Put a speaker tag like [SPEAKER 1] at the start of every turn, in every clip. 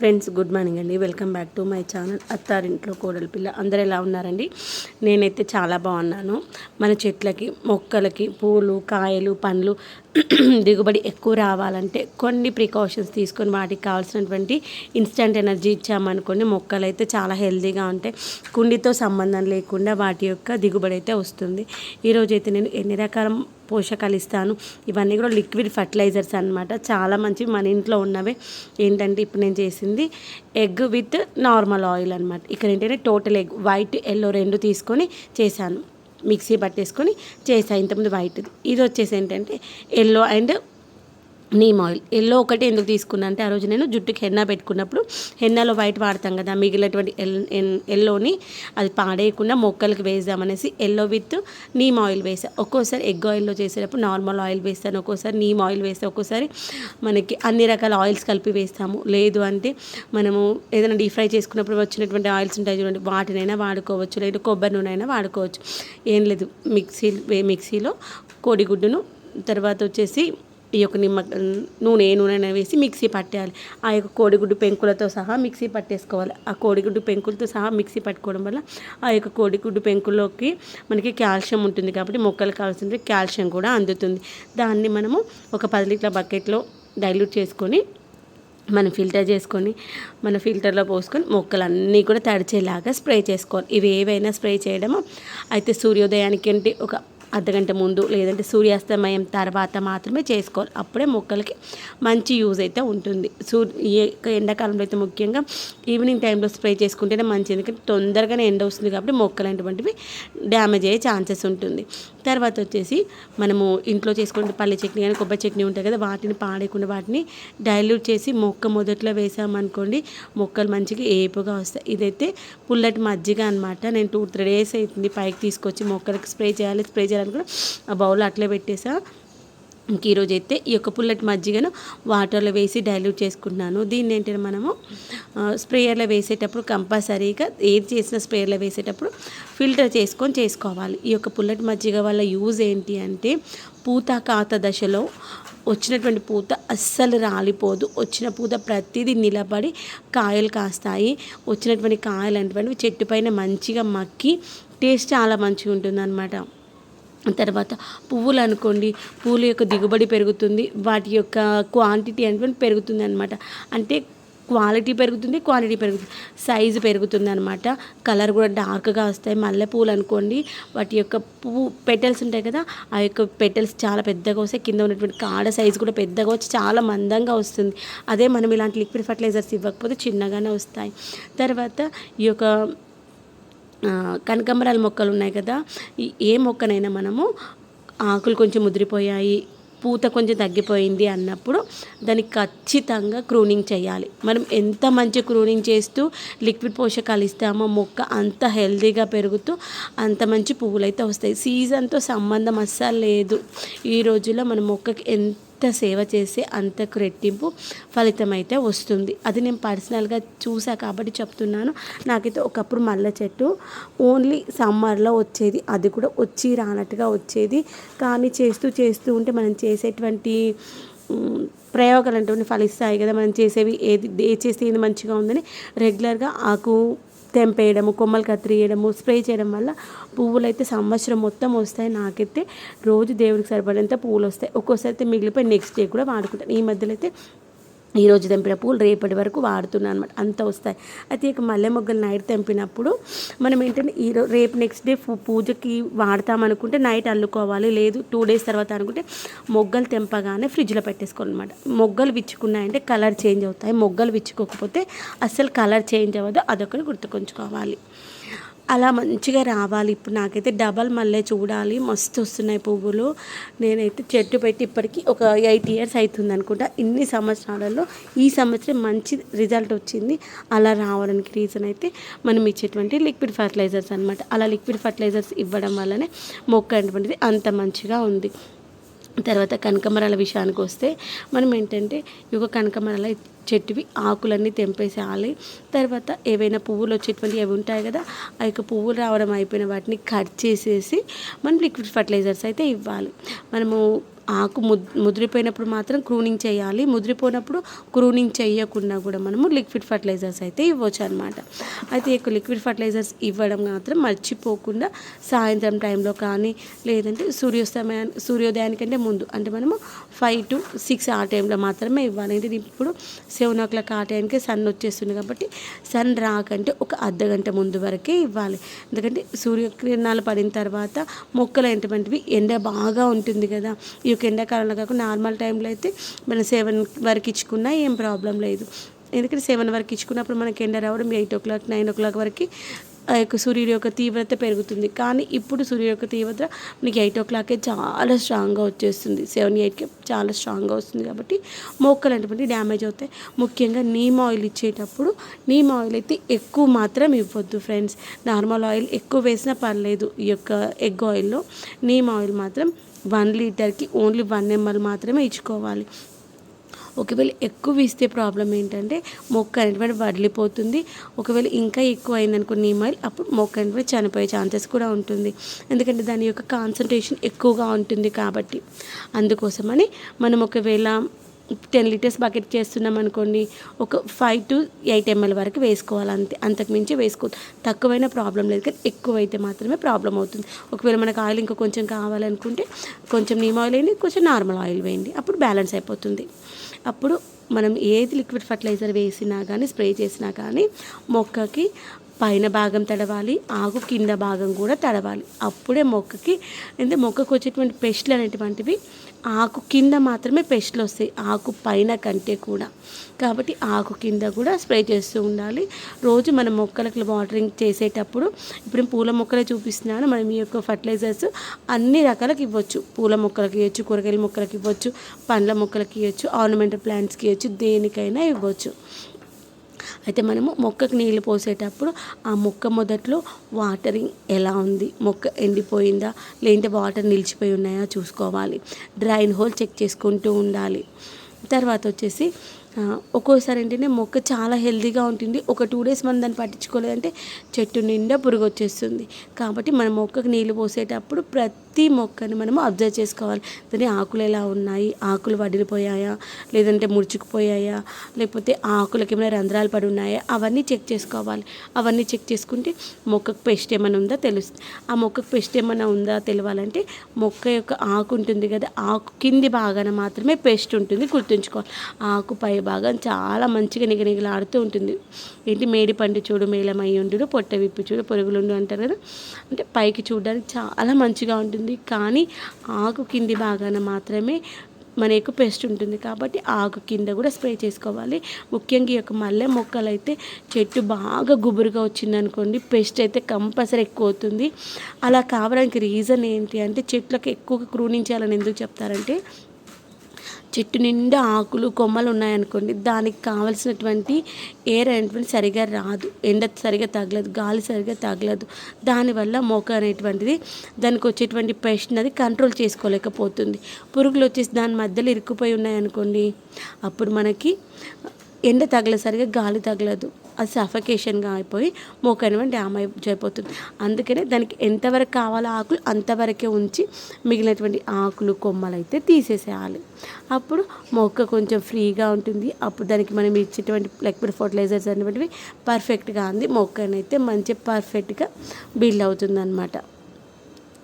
[SPEAKER 1] Friends good morning అండి. Welcome back to my channel అత్తారింట్లో కోడల పిల్ల. అందరూ ఎలా ఉన్నారండి? నేనైతే చాలా బాగున్నాను. మన చెట్లకి మొక్కలకి పూలు కాయలు పండ్లు దిగుబడి ఎక్కువ రావాలంటే కొన్ని ప్రికాషన్స్ తీసుకొని వాటికి కావాల్సినటువంటి ఇన్స్టంట్ ఎనర్జీ ఇచ్చామనుకోండి మొక్కలు అయితే చాలా హెల్తీగా ఉంటాయి. కుండితో సంబంధం లేకుండా వాటి యొక్క దిగుబడి అయితే వస్తుంది. ఈరోజైతే నేను ఎన్ని రకాల పోషకాలు ఇస్తాను ఇవన్నీ కూడా లిక్విడ్ ఫర్టిలైజర్స్ అనమాట చాలా మంచి మన ఇంట్లో ఉన్నవే. ఏంటంటే ఇప్పుడు నేను చేసింది ఎగ్ విత్ నార్మల్ ఆయిల్ అనమాట ఇక్కడ ఏంటంటే టోటల్ ఎగ్ వైట్ ఎల్లో రెండు తీసుకొని చేశాను. మిక్సీ పట్టేసుకొని చేసాను ఇంతకుముందు వైట్. ఇది వచ్చేసి ఏంటంటే yellow and neem oil yellow ఒకటి ఎందుకు తీసుకున్నా అంటే ఆ రోజు నేను జుట్టుకి హెన్నా పెట్టుకున్నప్పుడు హెన్నాలో వైట్ వాడతాం కదా మిగిలినటువంటి ఎల్ ఎల్లోని అది పాడేయకుండా మొక్కలకి వేద్దామనేసి ఎల్లో విత్ నీమ్ ఆయిల్ వేసా. ఒక్కోసారి ఎగ్ ఆయిల్లో చేసేటప్పుడు నార్మల్ ఆయిల్ వేస్తాను ఒక్కోసారి నీమ్ ఆయిల్ వేస్తే ఒక్కోసారి మనకి అన్ని రకాల ఆయిల్స్ కలిపి వేస్తాము. లేదు అంటే మనము ఏదైనా డీప్ ఫ్రై చేసుకున్నప్పుడు వచ్చినటువంటి ఆయిల్స్ ఉంటాయి చూడండి వాటినైనా వాడుకోవచ్చు లేదు కొబ్బరి నూనె అయినా వాడుకోవచ్చు. ఏం లేదు మిక్సీ మిక్సీలో కోడిగుడ్డును తర్వాత వచ్చేసి ఈ యొక్క నిమ్మ నూనె ఏ నూనె వేసి మిక్సీ పట్టేయాలి. ఆ యొక్క కోడిగుడ్డు పెంకులతో సహా మిక్సీ పట్టేసుకోవాలి. ఆ కోడిగుడ్డు పెంకులతో సహా మిక్సీ పట్టుకోవడం వల్ల ఆ యొక్క కోడిగుడ్డు పెంకుల్లోకి మనకి కాల్షియం ఉంటుంది కాబట్టి మొక్కలు కావాల్సిన కాల్షియం కూడా అందుతుంది. దాన్ని మనము ఒక పది లీటర్ల బకెట్లో డైల్యూట్ చేసుకొని మనం ఫిల్టర్ చేసుకొని మన ఫిల్టర్లో పోసుకొని మొక్కలన్నీ కూడా తడిచేలాగా స్ప్రే చేసుకోవాలి. ఇవి ఏవైనా స్ప్రే చేయడము అయితే సూర్యోదయానికి అంటే ఒక అర్ధగంట ముందు లేదంటే సూర్యాస్తమయం తర్వాత మాత్రమే చేసుకోవాలి. అప్పుడే మొక్కలకి మంచి యూజ్ అయితే ఉంటుంది. సూర్య ఎండాకాలంలో అయితే ముఖ్యంగా ఈవినింగ్ టైంలో స్ప్రే చేసుకుంటేనే మంచి ఎందుకంటే తొందరగానే ఎండ వస్తుంది కాబట్టి మొక్కలు అనేటువంటివి డ్యామేజ్ అయ్యే ఛాన్సెస్ ఉంటుంది. తర్వాత వచ్చేసి మనము ఇంట్లో చేసుకుంటే పల్లె చట్నీ కానీ కొబ్బరి చట్నీ ఉంటాయి కదా వాటిని పాడేయకుండా వాటిని డైల్యూట్ చేసి మొక్క మొదట్లో వేసామనుకోండి మొక్కలు మంచిగా ఏపుగా వస్తాయి. ఇదైతే పుల్లటి మజ్జిగ అనమాట నేను టూ త్రీ డేస్ అవుతుంది పైకి తీసుకొచ్చి మొక్కలకి స్ప్రే చేయాలి. స్ప్రే చేయాలనుకున్నా ఆ బౌల్ అట్లే పెట్టేసా. ఇంక ఈరోజు అయితే ఈ యొక్క పుల్లటి మజ్జిగను వాటర్లో వేసి డైల్యూట్ చేసుకుంటున్నాను. దీన్ని ఏంటంటే మనము స్ప్రేయర్లో వేసేటప్పుడు కంపల్సరీగా ఏది చేసిన స్ప్రేయర్లో వేసేటప్పుడు ఫిల్టర్ చేసుకొని చేసుకోవాలి. ఈ యొక్క పుల్లటి మజ్జిగ వల్ల యూజ్ ఏంటి అంటే పూత కాత దశలో వచ్చినటువంటి పూత అస్సలు రాలిపోదు. వచ్చిన పూత ప్రతిదీ నిలబడి కాయలు కాస్తాయి. వచ్చినటువంటి కాయలు అనేటువంటివి చెట్టు పైన మంచిగా మక్కి టేస్ట్ చాలా మంచిగా ఉంటుంది అనమాట తర్వాత పువ్వులు అనుకోండి పువ్వుల యొక్క దిగుబడి పెరుగుతుంది వాటి యొక్క క్వాంటిటీ అనేది పెరుగుతుంది అనమాట అంటే క్వాలిటీ పెరుగుతుంది క్వాంటిటీ పెరుగుతుంది. సైజు పెరుగుతుంది అనమాట కలర్ కూడా డార్క్గా వస్తాయి. మల్లెపూలు అనుకోండి వాటి యొక్క పువ్వు పెటల్స్ ఉంటాయి కదా ఆ యొక్క పెటల్స్ చాలా పెద్దగా వస్తాయి. కింద ఉన్నటువంటి కాడ సైజు కూడా పెద్దగా వచ్చి చాలా మందంగా వస్తుంది. అదే మనం ఇలాంటి లిక్విడ్ ఫర్టిలైజర్స్ ఇవ్వకపోతే చిన్నగానే వస్తాయి. తర్వాత ఈ యొక్క కనకంబరాల మొక్కలు ఉన్నాయి కదా. ఏ మొక్కనైనా మనము ఆకులు కొంచెం ముదిరిపోయాయి పూత కొంచెం తగ్గిపోయింది అన్నప్పుడు దానికి ఖచ్చితంగా క్రూనింగ్ చేయాలి. మనం ఎంత మంచి క్రూనింగ్ చేస్తూ లిక్విడ్ పోషకాలు ఇస్తామో మొక్క అంత హెల్దీగా పెరుగుతూ అంత మంచి పువ్వులు అయితే వస్తాయి. సీజన్తో సంబంధం అస్సలు లేదు. ఈ రోజుల్లో మన మొక్కకి ఎంత ఎంత సేవ చేస్తే అంతకు రెట్టింపు ఫలితం అయితే వస్తుంది. అది నేను పర్సనల్గా చూసా కాబట్టి చెప్తున్నాను. నాకైతే ఒకప్పుడు మల్లె చెట్టు ఓన్లీ సమ్మర్లో వచ్చేది అది కూడా వచ్చి రానట్టుగా వచ్చేది. కానీ చేస్తూ చేస్తూ ఉంటే మనం చేసేటువంటి ప్రయోగాలు అంటే ఫలిస్తాయి కదా. మనం చేసేవి ఏది ఏ చేస్తే ఏది మంచిగా ఉందని రెగ్యులర్గా ఆకు తెంపేయడము కొమ్మలు కత్తిరియడము స్ప్రే చేయడం వల్ల పువ్వులు అయితే సంవత్సరం మొత్తం వస్తాయి. నాకైతే రోజు దేవుడికి సరిపడేంత పువ్వులు వస్తాయి. ఒక్కోసారి అయితే మిగిలిపోయి నెక్స్ట్ డే కూడా వాడుకుంటాను. ఈ మధ్యలో అయితే ఈరోజు తెంపిన పూలు రేపటి వరకు వాడుతున్నాను అనమాట అంత వస్తాయి. అయితే ఇక మల్లె మొగ్గలు నైట్ తెంపినప్పుడు మనం ఏంటంటే ఈరోజు రేపు నెక్స్ట్ డే పూజకి వాడతామనుకుంటే నైట్ అల్లుకోవాలి. లేదు టూ డేస్ తర్వాత అనుకుంటే మొగ్గలు తెంపగానే ఫ్రిడ్జ్లో పెట్టేసుకోవాలి అనమాట మొగ్గలు విచ్చుకున్నాయంటే కలర్ చేంజ్ అవుతాయి. మొగ్గలు విచ్చుకోకపోతే అస్సలు కలర్ చేంజ్ అవ్వదు. అదొకటి గుర్తుకొంచుకోవాలి. అలా మంచిగా రావాలి. ఇప్పుడు నాకైతే డబల్ మళ్ళీ చూడాలి. మస్తు వస్తున్నాయి పువ్వులు. నేనైతే చెట్టు పెట్టి ఇప్పటికీ ఒక ఎయిట్ ఇయర్స్ అవుతుంది అనుకుంటా. ఇన్ని సంవత్సరాలలో ఈ సంవత్సరం మంచి రిజల్ట్ వచ్చింది. అలా రావడానికి రీజన్ అయితే మనం ఇచ్చేటువంటి లిక్విడ్ ఫర్టిలైజర్స్ అనమాట అలా లిక్విడ్ ఫర్టిలైజర్స్ ఇవ్వడం వల్లనే మొక్క అనేటువంటిది అంత మంచిగా ఉంది. తర్వాత కనకమరాల విషయానికి వస్తే మనం ఏంటంటే ఇక కనకమరాల చెట్టువి ఆకులన్నీ తెంపేసేయాలి. తర్వాత ఏవైనా పువ్వులు వచ్చేటువంటి అవి ఉంటాయి కదా ఆ యొక్క పువ్వులు రావడం అయిపోయిన వాటిని కట్ చేసేసి మనం లిక్విడ్ ఫర్టిలైజర్స్ అయితే ఇవ్వాలి. మనము ఆకు ముద్ ముదిరిపోయినప్పుడు మాత్రం క్రూనింగ్ చేయాలి. ముదిరిపోయినప్పుడు క్రూనింగ్ చేయకుండా కూడా మనము లిక్విడ్ ఫర్టిలైజర్స్ అయితే ఇవ్వచ్చు అనమాట అయితే ఎక్కువ లిక్విడ్ ఫర్టిలైజర్స్ ఇవ్వడం మాత్రం మర్చిపోకుండా సాయంత్రం టైంలో కానీ లేదంటే సూర్యోస్తమయా సూర్యోదయానికంటే ముందు అంటే మనము ఫైవ్ టు సిక్స్ ఆ టైంలో మాత్రమే ఇవ్వాలి. అంటే ఇప్పుడు సెవెన్ ఓ క్లాక్ ఆ టైంకి సన్ వచ్చేస్తుంది కాబట్టి సన్ రాకంటే ఒక అర్ధ గంట ముందు వరకే ఇవ్వాలి. ఎందుకంటే సూర్యకిరణాలు పడిన తర్వాత మొక్కలు ఏంటంటివి ఎండ బాగా ఉంటుంది కదా. ఈ యొక్క ఎండాకాలంలో కాకుండా నార్మల్ టైంలో అయితే మనం సెవెన్ వరకు ఇచ్చుకున్నా ఏం ప్రాబ్లం లేదు. ఎందుకంటే సెవెన్ వరకు ఇచ్చుకున్నప్పుడు మనకి ఎండ రావడం eight o'clock nine o'clock వరకు ఆ యొక్క సూర్యుడి యొక్క తీవ్రత పెరుగుతుంది. కానీ ఇప్పుడు సూర్యుడి యొక్క తీవ్రత మనకి ఎయిట్ ఓ క్లాకే చాలా స్ట్రాంగ్గా వచ్చేస్తుంది. సెవెన్ ఎయిట్కి చాలా స్ట్రాంగ్గా వస్తుంది కాబట్టి మొక్కలు అనేటువంటి డ్యామేజ్ అవుతాయి. ముఖ్యంగా నీమ్ ఆయిల్ ఇచ్చేటప్పుడు నీమ్ ఆయిల్ అయితే ఎక్కువ మాత్రం ఇవ్వద్దు ఫ్రెండ్స్. నార్మల్ ఆయిల్ ఎక్కువ వేసినా పర్లేదు ఈ యొక్క ఎగ్ ఆయిల్లో. నీమ్ ఆయిల్ మాత్రం వన్ లీటర్కి ఓన్లీ వన్ ఎంఎల్ మాత్రమే ఇచ్చుకోవాలి. ఒకవేళ ఎక్కువ ఇస్తే ప్రాబ్లం ఏంటంటే మొక్క అనేటువంటి వడిలిపోతుంది. ఒకవేళ ఇంకా ఎక్కువ అయిందనుకో నీమాయిల్ అప్పుడు మొక్క అనేటువంటి చనిపోయే ఛాన్సెస్ కూడా ఉంటుంది. ఎందుకంటే దాని యొక్క కాన్సన్ట్రేషన్ ఎక్కువగా ఉంటుంది కాబట్టి. అందుకోసమని మనం ఒకవేళ టెన్ లీటర్స్ బకెట్ చేస్తున్నాం అనుకోండి ఒక ఫైవ్ టు ఎయిట్ ఎంఎల్ వరకు వేసుకోవాలి అంతే. అంతకుమించి వేసుకోవద్దు. తక్కువైనా ప్రాబ్లం లేదు కానీ ఎక్కువైతే మాత్రమే ప్రాబ్లం అవుతుంది. ఒకవేళ మనకు ఆయిల్ ఇంకా కొంచెం కావాలనుకుంటే కొంచెం నీమ్ ఆయిల్ వేయండి కొంచెం నార్మల్ ఆయిల్ వేయండి. అప్పుడు బ్యాలెన్స్ అయిపోతుంది. అప్పుడు మనం ఏది లిక్విడ్ ఫర్టిలైజర్ వేసినా కానీ స్ప్రే చేసినా కానీ మొక్కకి పైన భాగం తడవాలి ఆకు కింద భాగం కూడా తడవాలి. అప్పుడే మొక్కకి అంటే మొక్కకు వచ్చేటువంటి పెస్ట్లు అనేటువంటివి ఆకు కింద మాత్రమే పెస్ట్లు వస్తాయి ఆకు పైన కంటే కూడా. కాబట్టి ఆకు కింద కూడా స్ప్రే చేస్తూ ఉండాలి. రోజు మనం మొక్కలకు వాటరింగ్ చేసేటప్పుడు ఇప్పుడు పూల మొక్కలే చూపిస్తున్నాను మనం ఈ యొక్క ఫర్టిలైజర్స్ అన్ని రకాలకి ఇవ్వచ్చు. పూల మొక్కలకి ఇవ్వచ్చు కూరగాయల మొక్కలకి ఇవ్వచ్చు పండ్ల మొక్కలకి ఇవ్వచ్చు ఆర్నమెంటల్ ప్లాంట్స్కి ఇవ్వచ్చు దేనికైనా ఇవ్వచ్చు. అయితే మనము మొక్కకు నీళ్ళు పోసేటప్పుడు ఆ మొక్క మొదట్లో వాటరింగ్ ఎలా ఉంది? మొక్క ఎండిపోయిందా? లేదంటే వాటర్ నిలిచిపోయి ఉన్నాయా? చూసుకోవాలి. డ్రైన్ హోల్ చెక్ చేసుకుంటూ ఉండాలి. తర్వాత వచ్చేసి ఒక్కోసారి ఏంటంటే మొక్క చాలా హెల్దీగా ఉంటుంది. ఒక టూ డేస్ మనం దాన్ని పట్టించుకోలేదంటే చెట్టు నిండా పురుగు వచ్చేస్తుంది. కాబట్టి మన మొక్కకు నీళ్ళు పోసేటప్పుడు ప్రతి ప్రతి మొక్కని మనము అబ్జర్వ్ చేసుకోవాలి. దాని ఆకులు ఎలా ఉన్నాయి? ఆకులు వడిలిపోయాయా? లేదంటే ముడుచుకుపోయాయా? లేకపోతే ఆకులకి ఏమైనా రంధ్రాలు పడి ఉన్నాయా? అవన్నీ చెక్ చేసుకోవాలి. అవన్నీ చెక్ చేసుకుంటే మొక్కకు పెస్ట్ ఏమైనా ఉందా తెలుస్తుంది. ఆ మొక్కకు పెస్ట్ ఏమైనా ఉందా తెలియాలంటే మొక్క యొక్క ఆకు ఉంటుంది కదా ఆకు కింది భాగాన మాత్రమే పెస్ట్ ఉంటుంది గుర్తుంచుకోవాలి. ఆకు పై భాగం చాలా మంచిగా నిగనిగలాడుతూ ఉంటుంది. ఏంటి? మేడి పండు చూడు మేళమై ఉండు పొట్ట విప్పి చూడు పొరుగులుండు అంటారు కదా. అంటే పైకి చూడడానికి చాలా మంచిగా ఉంటుంది. కానీ ఆకు కింది భాగాన మాత్రమే మనకు పెస్ట్ ఉంటుంది. కాబట్టి ఆకు కింద కూడా స్ప్రే చేసుకోవాలి. ముఖ్యంగా ఈ యొక్క మల్లె మొక్కలు అయితే చెట్టు బాగా గుబురుగా వచ్చిందనుకోండి పెస్ట్ అయితే కంపల్సరీ ఎక్కువ అవుతుంది. అలా కావడానికి రీజన్ ఏంటి అంటే చెట్లకు ఎక్కువగా క్రూనించాలని ఎందుకు చెప్తారంటే చెట్టు నిండా ఆకులు కొమ్మలు ఉన్నాయనుకోండి దానికి కావలసినటువంటి ఎయిర్ అనేటువంటి సరిగా రాదు. ఎండ సరిగా తగలదు గాలి సరిగా తగలదు. దానివల్ల మొక్క అనేటువంటిది దానికి వచ్చేటువంటి పెస్ట్ అది కంట్రోల్ చేసుకోలేకపోతుంది. పురుగులు వచ్చేసి దాని మధ్యలో ఇరుక్కుపోయి ఉన్నాయనుకోండి అప్పుడు మనకి ఎండ తగలేసరిగా గాలి తగలదు. అది సఫకేషన్గా అయిపోయి మొక్క అనేవి డ్యామేజ్ అయిపోతుంది అందుకనే దానికి ఎంతవరకు కావాలో ఆకులు అంతవరకే ఉంచి మిగిలినటువంటి ఆకులు కొమ్మలు అయితే తీసేసేయాలి. అప్పుడు మొక్క కొంచెం ఫ్రీగా ఉంటుంది. అప్పుడు దానికి మనం ఇచ్చేటువంటి లేకపోతే ఫర్టిలైజర్స్ అనేటువంటివి పర్ఫెక్ట్గా అంది. మొక్కనైతే మంచి పర్ఫెక్ట్గా బిల్డ్ అవుతుంది అనమాట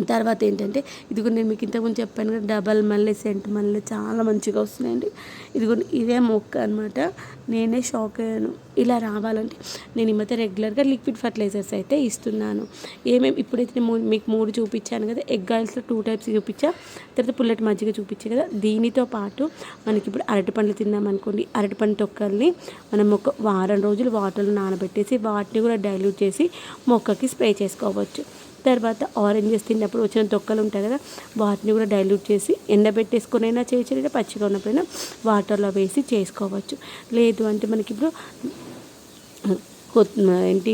[SPEAKER 1] తర్వాత ఏంటంటే ఇదిగో నేను మీకు ఇంతకుముందు చెప్పాను కదా డబల్ మల్లె సెంట్ మల్లె చాలా మంచిగా వస్తున్నాయండి. ఇదిగో ఇదే మొక్క అనమాట నేనే షాక్ అయ్యాను. ఇలా రావాలంటే నేను ఈ మధ్య రెగ్యులర్గా లిక్విడ్ ఫర్టిలైజర్స్ అయితే ఇస్తున్నాను. ఏమేమి ఇప్పుడైతే నేను మూ- మీకు మూడు చూపించాను కదా ఎగ్ ఆయిల్స్లో టూ టైప్స్ చూపించా. తర్వాత పుల్లటి మజ్జిగ చూపించా కదా దీనితో పాటు మనకి ఇప్పుడు అరటిపండ్లు తిన్నాం అనుకోండి. అరటిపండు తొక్కల్ని మనం ఒక వారం రోజులు వాటర్లో నానబెట్టేసి వాటిని కూడా డైల్యూట్ చేసి మొక్కకి స్ప్రే చేసుకోవచ్చు. తర్వాత ఆరెంజెస్ తిన్నప్పుడు వచ్చిన తొక్కలు ఉంటాయి కదా వాటిని కూడా డైల్యూట్ చేసి ఎండబెట్టేసుకునైనా చేయొచ్చు లేదా పచ్చిగా ఉన్నప్పుడైనా వాటర్లో వేసి చేసుకోవచ్చు. లేదు అంటే మనకి ఇప్పుడు ఏంటి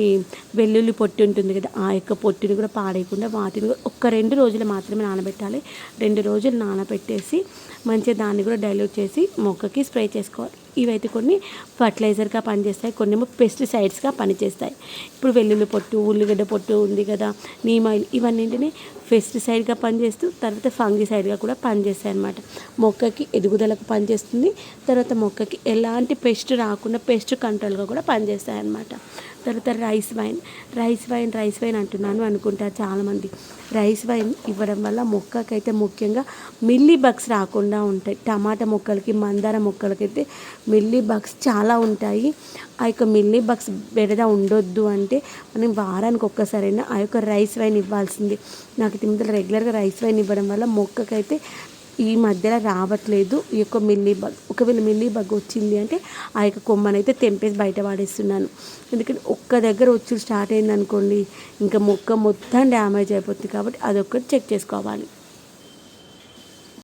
[SPEAKER 1] వెల్లుల్లి పొట్టి ఉంటుంది కదా ఆ యొక్క పొట్టిని కూడా పాడేయకుండా వాటిని కూడా ఒక్క రెండు రోజులు మాత్రమే నానబెట్టాలి. రెండు రోజులు నానబెట్టేసి మంచిగా దాన్ని కూడా డైల్యూట్ చేసి మొక్కకి స్ప్రే చేసుకోవాలి. ఇవైతే కొన్ని ఫర్టిలైజర్గా పనిచేస్తాయి. కొన్ని ఏమో పెస్టిసైడ్స్గా పనిచేస్తాయి. ఇప్పుడు వెల్లుల్లి పొట్టు ఉల్లిగడ్డ పొట్టు ఉంది కదా నీమ్ ఆయిల్ ఇవన్నింటినీ పెస్టిసైడ్గా పనిచేస్తూ తర్వాత ఫంగిసైడ్గా కూడా పనిచేస్తాయి అనమాట మొక్కకి ఎదుగుదలకు పనిచేస్తుంది. తర్వాత మొక్కకి ఎలాంటి పెస్ట్ రాకుండా పెస్ట్ కంట్రోల్గా కూడా పనిచేస్తాయి అన్నమాట. తర్వాత rice wine rice wine rice wine అంటున్నాను అనుకుంటారు చాలామంది. రైస్ వైన్ ఇవ్వడం వల్ల మొక్కకైతే ముఖ్యంగా మిల్లీ బగ్స్ రాకుండా ఉంటాయి. టమాటా మొక్కలకి మందార మొక్కలకైతే మిల్లీ బగ్స్ చాలా ఉంటాయి. ఆ యొక్క మిల్లీ బగ్స్ బెడద ఉండొద్దు అంటే మనం వారానికి ఒక్కసారైనా ఆ యొక్క రైస్ వైన్ ఇవ్వాల్సింది. నాకు తిమ్మలు రెగ్యులర్గా రైస్ వైన్ ఇవ్వడం వల్ల మొక్కకైతే ఈ మధ్యలో రావట్లేదు. ఈ యొక్క మిల్లీ బగ్ ఒకవేళ మిల్లీ బగ్ వచ్చింది అంటే ఆ యొక్క కొమ్మనైతే తెంపేసి బయట పడేస్తున్నాను ఎందుకంటే ఒక్క దగ్గర వచ్చి స్టార్ట్ అయింది అనుకోండి ఇంకా మొక్క మొత్తం డ్యామేజ్ అయిపోతుంది కాబట్టి అదొక్కటి చెక్ చేసుకోవాలి.